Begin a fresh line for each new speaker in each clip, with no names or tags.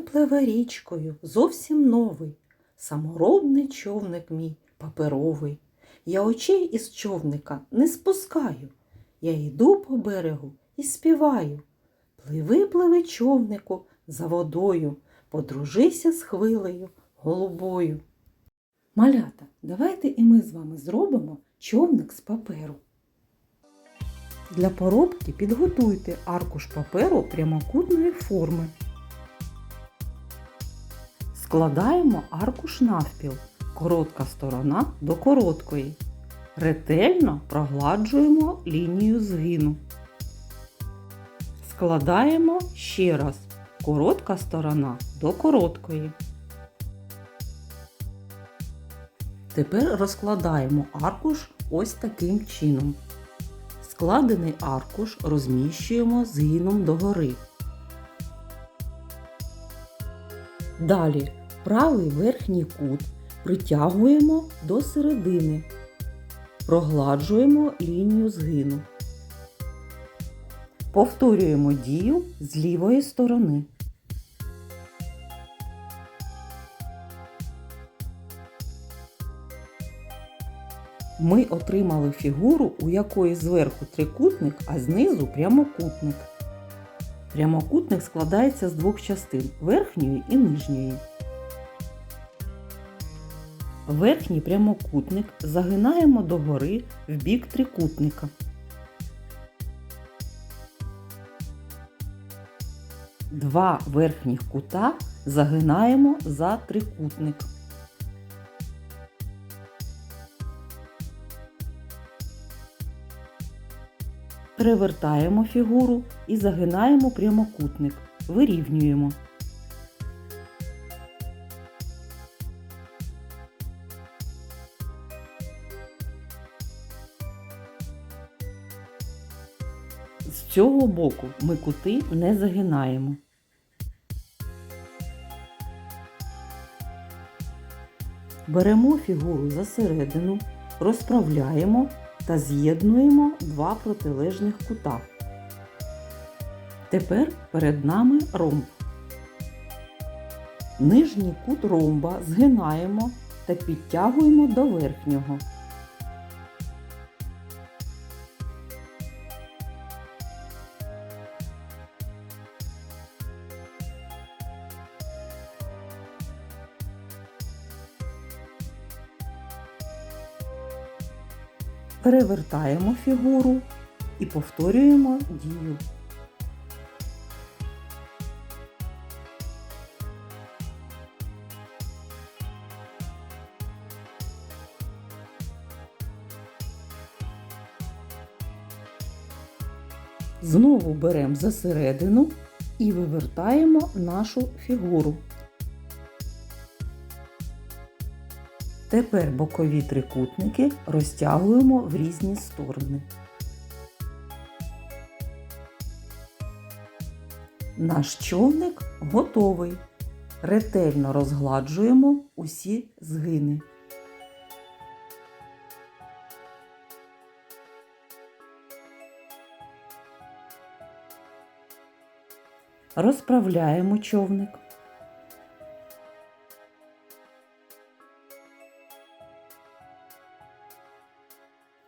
пливе річкою, зовсім новий, саморобний човник мій паперовий. Я очей із човника не спускаю. Я йду по берегу і співаю. Пливи, пливи, човнику, за водою, подружися з хвилею голубою. Малята, давайте і ми з вами зробимо човник з паперу. Для поробки підготуйте аркуш паперу прямокутної форми. Складаємо аркуш навпіл, коротка сторона до короткої. Ретельно прогладжуємо лінію згину. Складаємо ще раз коротка сторона до короткої. Тепер розкладаємо аркуш ось таким чином. Складений аркуш розміщуємо згином догори. Далі правий верхній кут притягуємо до середини. Прогладжуємо лінію згину. Повторюємо дію з лівої сторони. Ми отримали фігуру, у якої зверху трикутник, а знизу прямокутник. Прямокутник складається з двох частин верхньої і нижньої. Верхній прямокутник загинаємо догори в бік трикутника. Два верхніх кута загинаємо за трикутник. Перевертаємо фігуру і загинаємо прямокутник. Вирівнюємо. З цього боку ми кути не загинаємо. Беремо фігуру за середину, розправляємо та з'єднуємо два протилежних кута. Тепер перед нами ромб. Нижній кут ромба згинаємо та підтягуємо до верхнього. Перевертаємо фігуру і повторюємо дію. Знову беремо за середину і вивертаємо нашу фігуру. Тепер бокові трикутники розтягуємо в різні сторони. Наш човник готовий. Ретельно розгладжуємо усі згини. Розправляємо човник.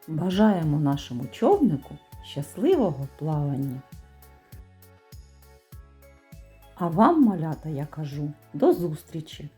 Бажаємо нашому човнику щасливого плавання. А вам, малята, я кажу, до зустрічі!